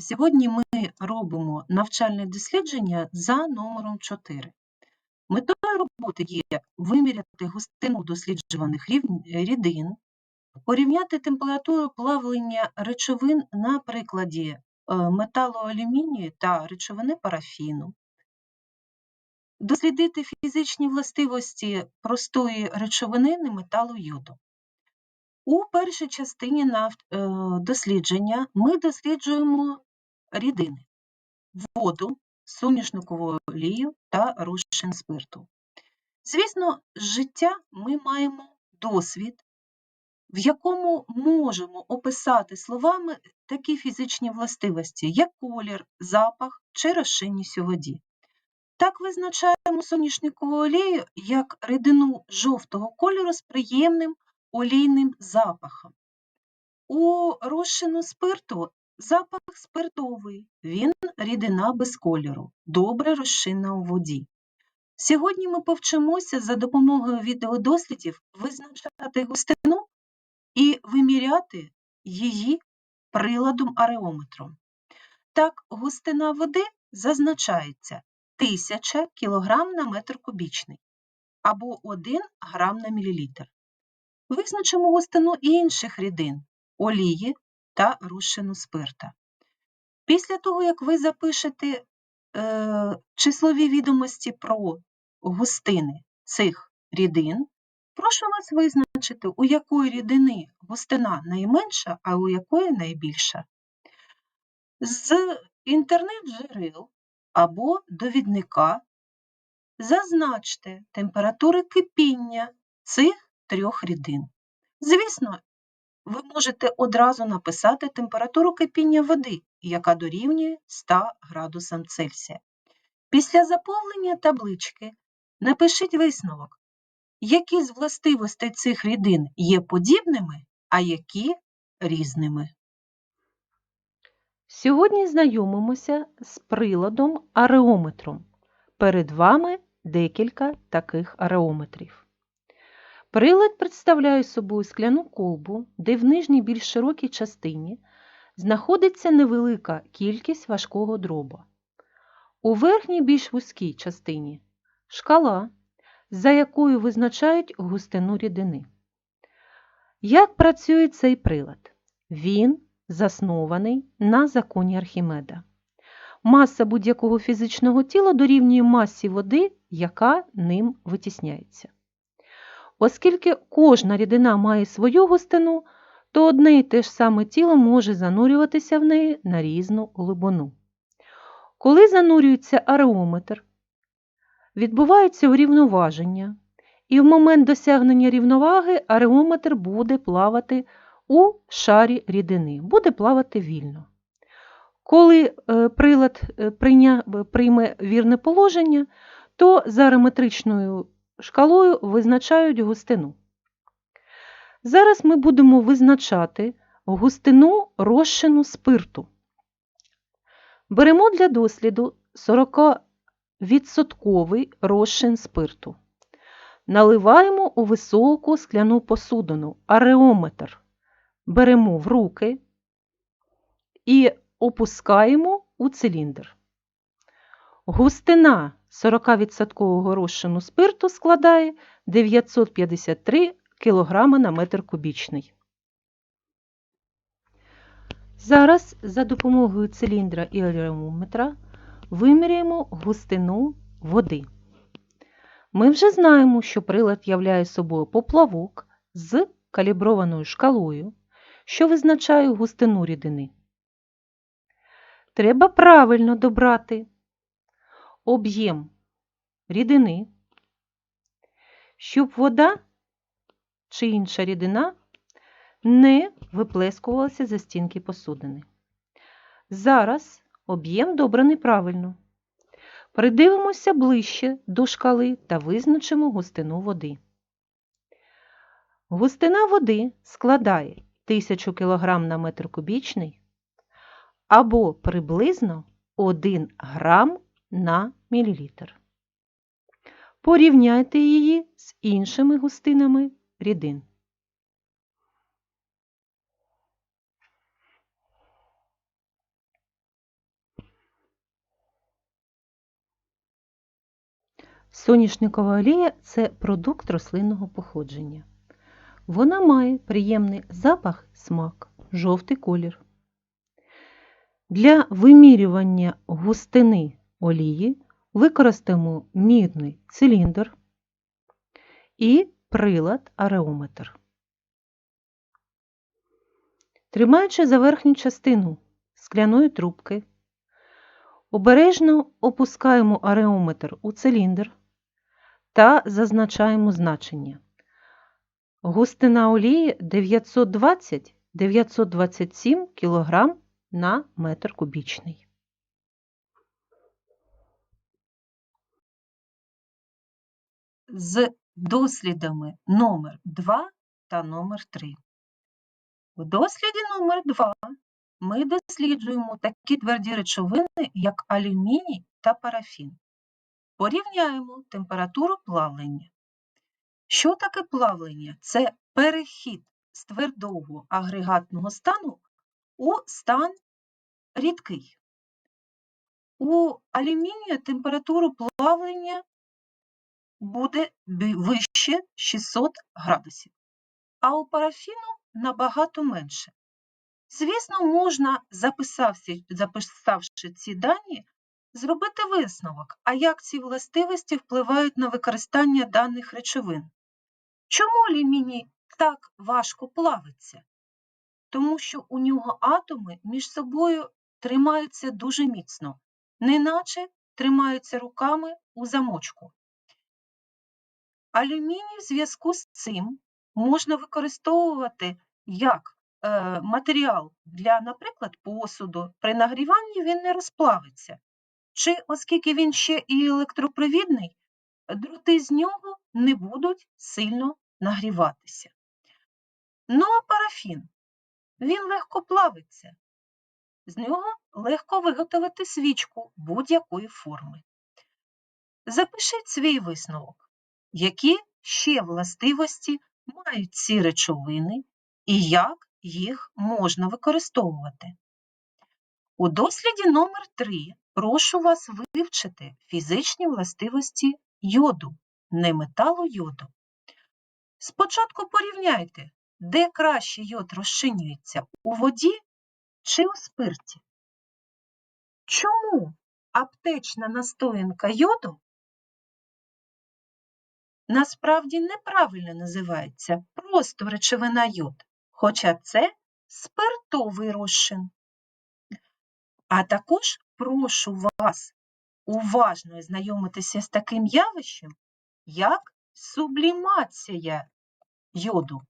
Сьогодні ми робимо навчальне дослідження за номером 4. Метою роботи є виміряти густину досліджуваних рідин, порівняти температуру плавлення речовин на прикладі е, металоалюмінію та речовини парафіну, дослідити фізичні властивості простої речовини неметалу йоду. У першій частині е, дослідження ми досліджуємо рідини, воду, соняшникову олію та розчин спирту. Звісно, з життя ми маємо досвід, в якому можемо описати словами такі фізичні властивості, як колір, запах чи розчинність у воді. Так визначаємо соняшникову олію як рідину жовтого кольору з приємним олійним запахом. У розчину спирту запах спиртовий, він рідина без кольору, добре розчинна у воді. Сьогодні ми повчимося за допомогою відеодослідів визначати густину і виміряти її приладом ареометром. Так, густина води зазначається 1000 кг на метр кубічний або 1 грам на мілілітр. Визначимо густину інших рідин олії та розчину спирта. Після того, як ви запишете е, числові відомості про густини цих рідин, прошу вас визначити, у якої рідини густина найменша, а у якої найбільша. З інтернет-джерел або довідника зазначте температури кипіння цих трьох рідин. Звісно, ви можете одразу написати температуру кипіння води, яка дорівнює 100 градусам Цельсія. Після заповнення таблички напишіть висновок, які з властивостей цих рідин є подібними, а які різними. Сьогодні знайомимося з приладом ареометром. Перед вами декілька таких ареометрів. Прилад представляє собою скляну колбу, де в нижній більш широкій частині знаходиться невелика кількість важкого дроба. У верхній більш вузькій частині шкала, за якою визначають густину рідини. Як працює цей прилад? Він заснований на законі Архімеда. Маса будь-якого фізичного тіла дорівнює масі води, яка ним витісняється. Оскільки кожна рідина має свою густину, то одне і те ж саме тіло може занурюватися в неї на різну глибину. Коли занурюється ареометр, відбувається урівноваження, і в момент досягнення рівноваги ареометр буде плавати у шарі рідини, буде плавати вільно. Коли е, прилад е, прийме вірне положення, то за ареометричною шкалою визначають густину. Зараз ми будемо визначати густину розчину спирту. Беремо для досліду 40% розчин спирту. Наливаємо у високу скляну посудину, ареометр. Беремо в руки і опускаємо у циліндр. Густина 40% розчину спирту складає 953 кг на метр кубічний. Зараз за допомогою циліндра і ареометра виміряємо густину води. Ми вже знаємо, що прилад являє собою поплавок з каліброваною шкалою, що визначає густину рідини. Треба правильно добрати об'єм рідини, щоб вода чи інша рідина не виплескувалася за стінки посудини. Зараз об'єм добраний правильно. Придивимося ближче до шкали та визначимо густину води. Густина води складає 1000 кг на метр кубічний або приблизно 1 грам на мл. Порівняйте її з іншими густинами рідин. Соняшникова олія це продукт рослинного походження. Вона має приємний запах, смак, жовтий колір. Для вимірювання густини олії використаємо мідний циліндр і прилад ареометр. Тримаючи за верхню частину скляної трубки, обережно опускаємо ареометр у циліндр та зазначаємо значення. Густина олії 920-927 кг на метр кубічний. З дослідами номер 2 та номер 3. У досліді номер 2 ми досліджуємо такі тверді речовини, як алюміній та парафін. Порівняємо температуру плавлення. Що таке плавлення? Це перехід з твердого агрегатного стану у стан рідкий. У алюмінія температуру плавлення буде вище 600 градусів, а у парафіну набагато менше. Звісно, можна, записавши, ці дані, зробити висновок, а як ці властивості впливають на використання даних речовин. Чому алюміній так важко плавиться? Тому що у нього атоми між собою тримаються дуже міцно, неначе тримаються руками у замочку. Алюміній в зв'язку з цим можна використовувати як е, матеріал для, наприклад, посуду. При нагріванні він не розплавиться. Чи, оскільки він ще і електропровідний, дроти з нього не будуть сильно нагріватися. Ну а парафін, він легко плавиться. З нього легко виготовити свічку будь-якої форми. Запишіть свій висновок, які ще властивості мають ці речовини і як їх можна використовувати. У досліді номер 3 прошу вас вивчити фізичні властивості йоду, не металу йоду. Спочатку порівняйте, де краще йод розчинюється у воді чи у спирті. Чому аптечна настоянка йоду насправді неправильно називається просто речовина йод, хоча це спиртовий розчин. А також прошу вас уважно знайомитися з таким явищем, як сублімація йоду.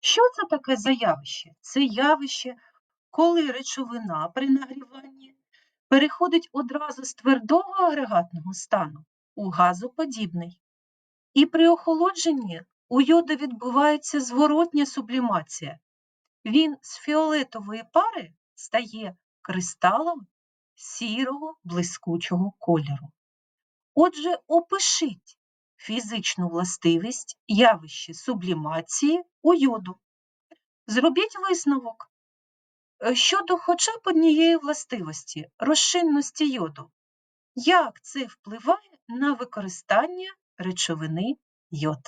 Що це таке за явище? Це явище, коли речовина при нагріванні переходить одразу з твердого агрегатного стану у газоподібний. І при охолодженні у йоду відбувається зворотня сублімація. Він з фіолетової пари стає кристалом сірого блискучого кольору. Отже, опишіть фізичну властивість явище сублімації у йоду. Зробіть висновок е, щодо хоча б однієї властивості розчинності йоду. Як це впливає на використання речовини йод?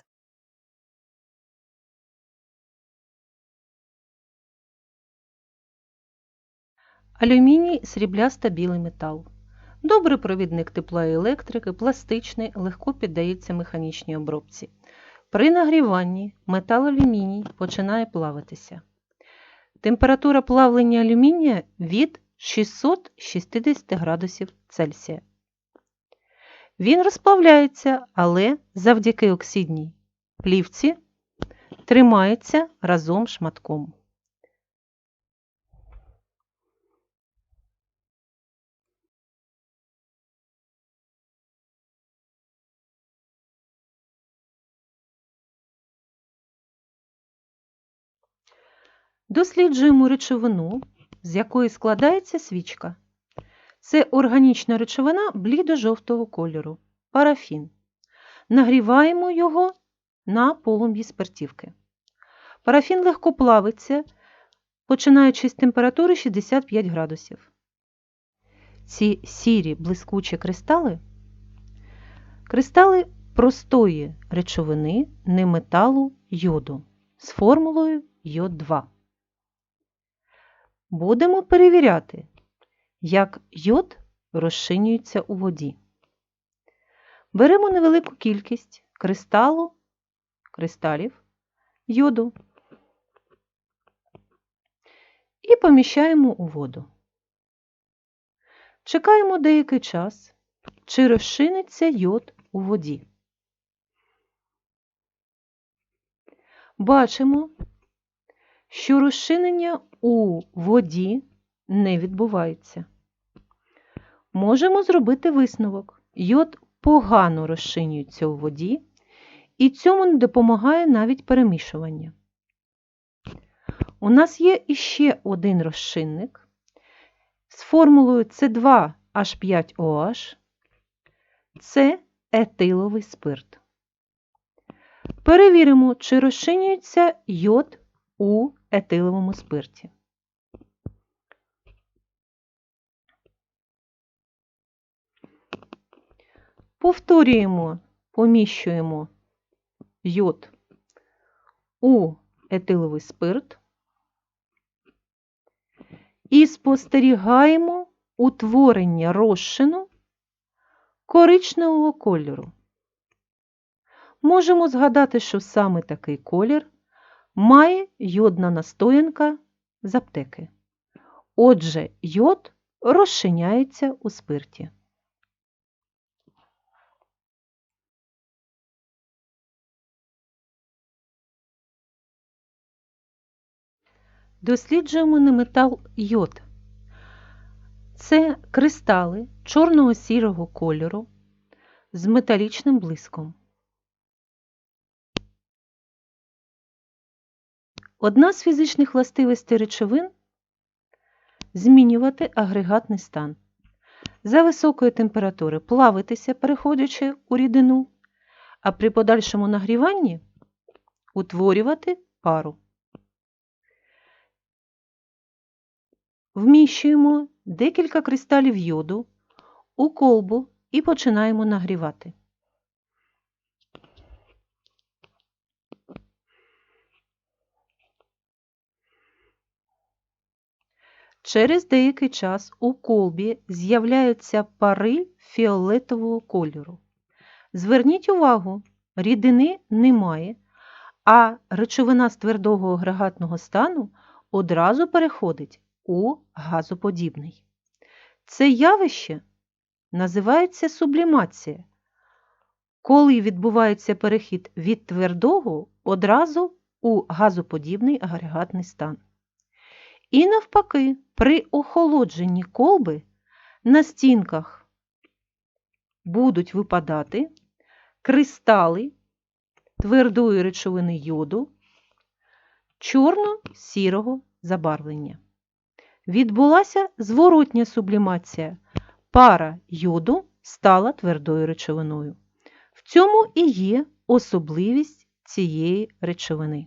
Алюміній срібляста білий метал. Добрий провідник тепла і електрики, пластичний, легко піддається механічній обробці. При нагріванні метал алюміній починає плавитися. Температура плавлення алюмінія від 660 градусів Цельсія. Він розплавляється, але завдяки оксидній плівці тримається разом шматком. Досліджуємо речовину, з якої складається свічка. Це органічна речовина блідо-жовтого кольору парафін. Нагріваємо його на полум'ї спиртівки. Парафін легко плавиться, починаючи з температури 65 градусів. Ці сірі блискучі кристали Кристали простої речовини неметалу йоду з формулою йод 2. Будемо перевіряти, як йод розчинюється у воді. Беремо невелику кількість кристалу, кристалів йоду і поміщаємо у воду. Чекаємо деякий час, чи розчиниться йод у воді. Бачимо, що розчинення у воді не відбувається. Можемо зробити висновок. Йод погано розчинюється у воді, і цьому не допомагає навіть перемішування. У нас є іще один розчинник з формулою С2H5OH. Це етиловий спирт. Перевіримо, чи розчинюється йод у етиловому спирті. Повторюємо, поміщуємо йод у етиловий спирт і спостерігаємо утворення розчину коричневого кольору. Можемо згадати, що саме такий колір має йодна настоянка з аптеки. Отже, йод розчиняється у спирті. Досліджуємо неметал йод. Це кристали чорного сірого кольору з металічним блиском. Одна з фізичних властивостей речовин змінювати агрегатний стан. За високої температури плавитися, переходячи у рідину, а при подальшому нагріванні утворювати пару. Вміщуємо декілька кристалів йоду у колбу і починаємо нагрівати. Через деякий час у колбі з'являються пари фіолетового кольору. Зверніть увагу, рідини немає, а речовина з твердого агрегатного стану одразу переходить у газоподібний. Це явище називається сублімація, коли відбувається перехід від твердого одразу у газоподібний агрегатний стан. І навпаки, при охолодженні колби на стінках будуть випадати кристали твердої речовини йоду чорно-сірого забарвлення. Відбулася зворотня сублімація. Пара йоду стала твердою речовиною. В цьому і є особливість цієї речовини.